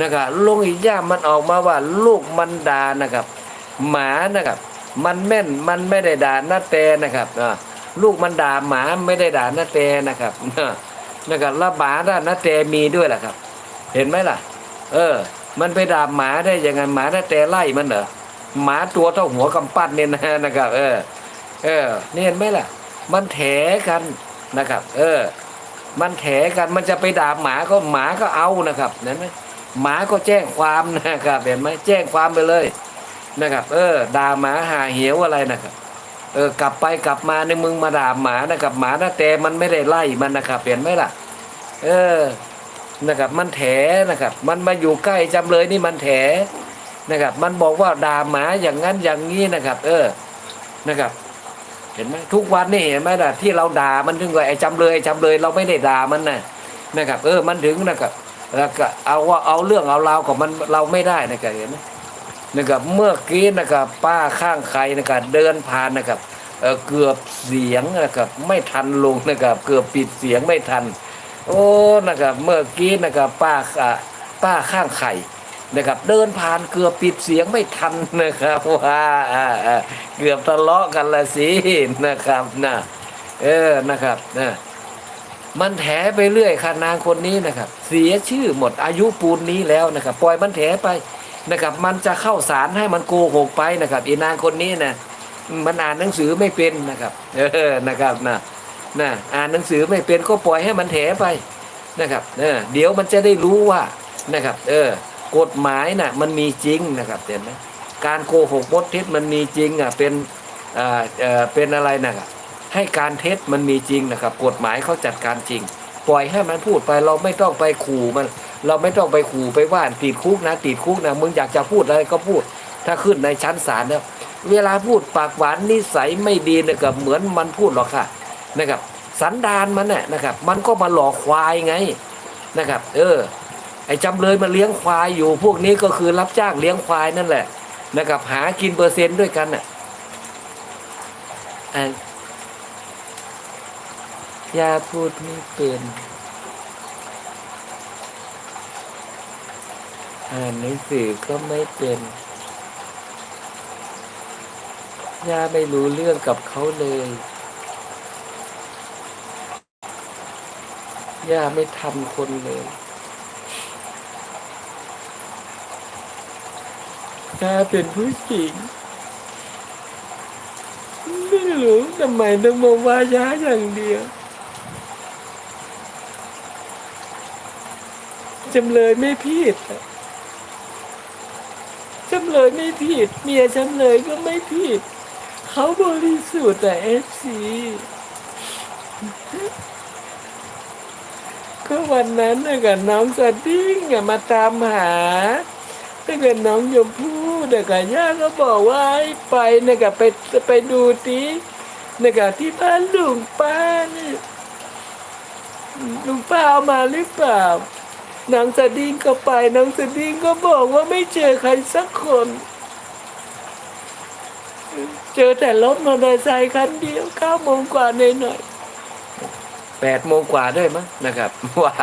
นะครับลงอีย่ามันออกมาว่าลูกมันด่านะครับ หมานะครับ มันแม่นมันไม่ได้ด่าหน้าแตนะครับลูกมันด่าหมาไม่ได้ด่าหน้าแตนะครับนะครับแล้วหมาด่าหน้าแตมีด้วยแหละครับ เห็นไหมล่ะ เออ มันไปด่าหมาได้ยังไงหมาหน้าแตไล่มันเหรอหมาตัวเท่าหัวกำปั้นเนี่ยนะนะครับ เออ เออนี่เห็นไหมล่ะ มันแถกันนะครับ เออ มันแถกันมันจะไปด่าหมาก็หมาก็เอานะครับนั่นไหม หมาก็แจ้งความนะครับเห็นไหมแจ้งความไปเลยนะครับ เออด่าหมาหาเหี้ยวอะไรนะครับเออกลับไปกลับมาในมึงมาด่าหมานะครับ หมาหน้าแต่มันไม่ได้ไล่มันนะครับเห็นไหมล่ะ เออนะครับมันแถนะครับ มันมาอยู่ใกล้จำเลยนี่มันแถนะครับ มันบอกว่าด่าหมาอย่างนั้นอย่างนี้นะครับ เออนะครับ เห็นไหมทุกวันนี่เห็นไหมล่ะที่เราด่ามันถึงว่าไอ้จำเลยไอ้จำเลยเราไม่ได้ด่ามันนะนะครับ เออมันถึงนะครับ แล้วก็เอาว่าเอาเรื่องเอาราวกับมันเราไม่ได้นะครับเห็นไหมนะครับเมื่อกี้นะครับป้าข้างใครนะครับเดินผ่านนะครับเออเกือบเสียงนะครับไม่ทันลงนะครับ เกือบปิดเสียงไม่ทัน โอ้นะครับ เมื่อกี้นะครับป้าอะป้าข้างไข่นะครับ เดินผ่านเกือบปิดเสียงไม่ทันนะครับว่าอ่าอ่าเกือบทะเลาะกันละสินะครับนะเออนะครับนะ มันแถไปเรื่อยค่ะนางคนนี้นะครับ เสียชื่อหมดอายุปูนนี้แล้วนะครับ ปล่อยมันแถไปนะครับ มันจะเข้าสารให้มันโกหกไปนะครับอีนางคนนี้นะมันอ่านหนังสือไม่เป็นนะครับ เออนะครับนะนะอ่านหนังสือไม่เป็นก็ปล่อยให้มันแถไปนะครับเออเดี๋ยวมันจะได้รู้ว่านะครับ เออกฎหมายน่ะมันมีจริงนะครับเห็นไหมการโกหกมดเท็จมันมีจริงอะเป็นอ่าเออเป็นอะไรนะครับ ให้การเท็จมันมีจริงนะครับ กฎหมายเขาจัดการจริง ปล่อยให้มันพูดไปเราไม่ต้องไปขู่มัน เราไม่ต้องไปขู่ไปว่าติดคุกนะติดคุกนะมึงอยากจะพูดอะไรก็พูด ถ้าขึ้นในชั้นศาลแล้วเวลาพูดปากหวานนิสัยไม่ดีนะครับเหมือนมันพูดหรอกค่ะนะครับ สันดานมันน่ะนะครับ มันก็มาหลอกควายไงนะครับ เออ ไอ้จำเลยมาเลี้ยงควายอยู่ พวกนี้ก็คือรับจ้างเลี้ยงควายนั่นแหละนะครับ หากินเปอร์เซ็นต์ด้วยกันอะ ยาพูดไม่เป็นอ่านหนังสือก็ไม่เป็นยาไม่รู้เรื่องกับเขาเลยย่าไม่ทำคนเลยย่าเป็นผู้หญิงไม่รู้ทำไมต้องมาว่าย่าอย่างเดียว จำเลยไม่ผิดจำเลยไม่ผิด เมียจำเลยก็ไม่ผิด เขาบริสุทธิ์แต่เอฟซีก็วันนั้นน่ะกับน้องสดิ้งอะมาตามหาถ้าเกิดน้องยมพู่น่ะกับย่าก็บอกว่าให้ไปน่ะกับไปไปดูทีน่ะกับที่บ้านลุงป้านี่ลุงป้าเอามาหรือเปล่า น้องสดิ้งก็ไปน้องสดิ้งก็บอกว่าไม่เจอใครสักคน เจอแต่รถมอเตอร์ไซค์คันเดียวเก้าโมงกว่าหน่อยๆแปดโมงกว่าได้มั้งนะครับว่า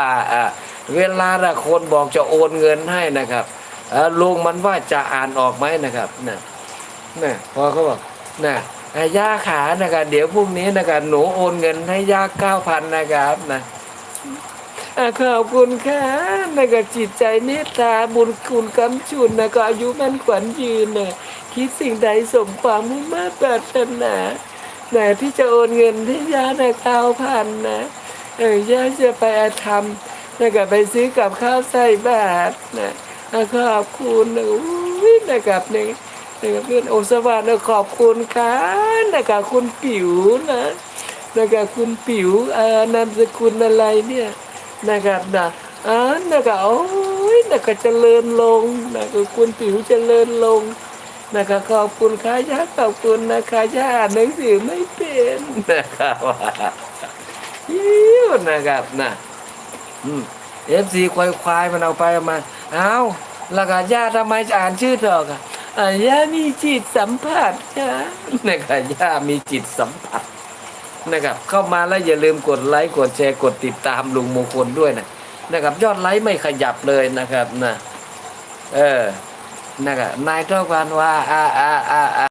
เวลาละคนบอกจะโอนเงินให้นะครับลุงมันว่าจะอ่านออกไหมนะครับนะนะพอเขาบอกนะอะย่าขานะครับเดี๋ยวพรุ่งนี้นะครับหนูโอนเงินให้ย่าเก้าพันนะครับน่ะ ขอบคุณค่ะนะครับจิตใจเมตตาบุญคุณกำชุนนะก็อายุมันขวัญยืนนะคิดสิ่งใดสมความมุ่งมา่ปรารถนาแต่ที่จะโอนเงินให้ย่าในเก้าพันนะเออย่าจะไปอาธรรมแล้วก็ไปซื้อกับข้าวใส่บาตรนะอะขอบคุณนะอุ้ยนะครับนี่นะครับเพื่อนโอสวัสดิ์นะขอบคุณค่ะนะครับคุณปิ๋วนะนะครับคุณปิ๋วอ่อนามสกุลอะไรเนี่ย นะครับนะอ่านะครับโอ้ยนะครับเจริญลงนะครับคุณปิ๋วเจริญลงนะครับขอบคุณค่ะย่าขอบคุณนะคะย่าอ่านหนังสือไม่เป็นนะครับยิ้วนะครับนะอืมเอฟซีควายควายมันเอาไปมาเอาแล้วก็ย่าทำไมจะอ่านชื่อเธอกันอ่าย่ามีจิตสัมผัสค่ะนะครับย่ามีจิตสัมผัส นะครับ เข้ามาแล้วอย่าลืมกดไลค์กดแชร์กดติดตามลุงมงคลด้วยนะนะครับ ยอดไลค์ไม่ขยับเลยนะครับนะเออนะครับนายเจ้ากันว่าอาอาอาอา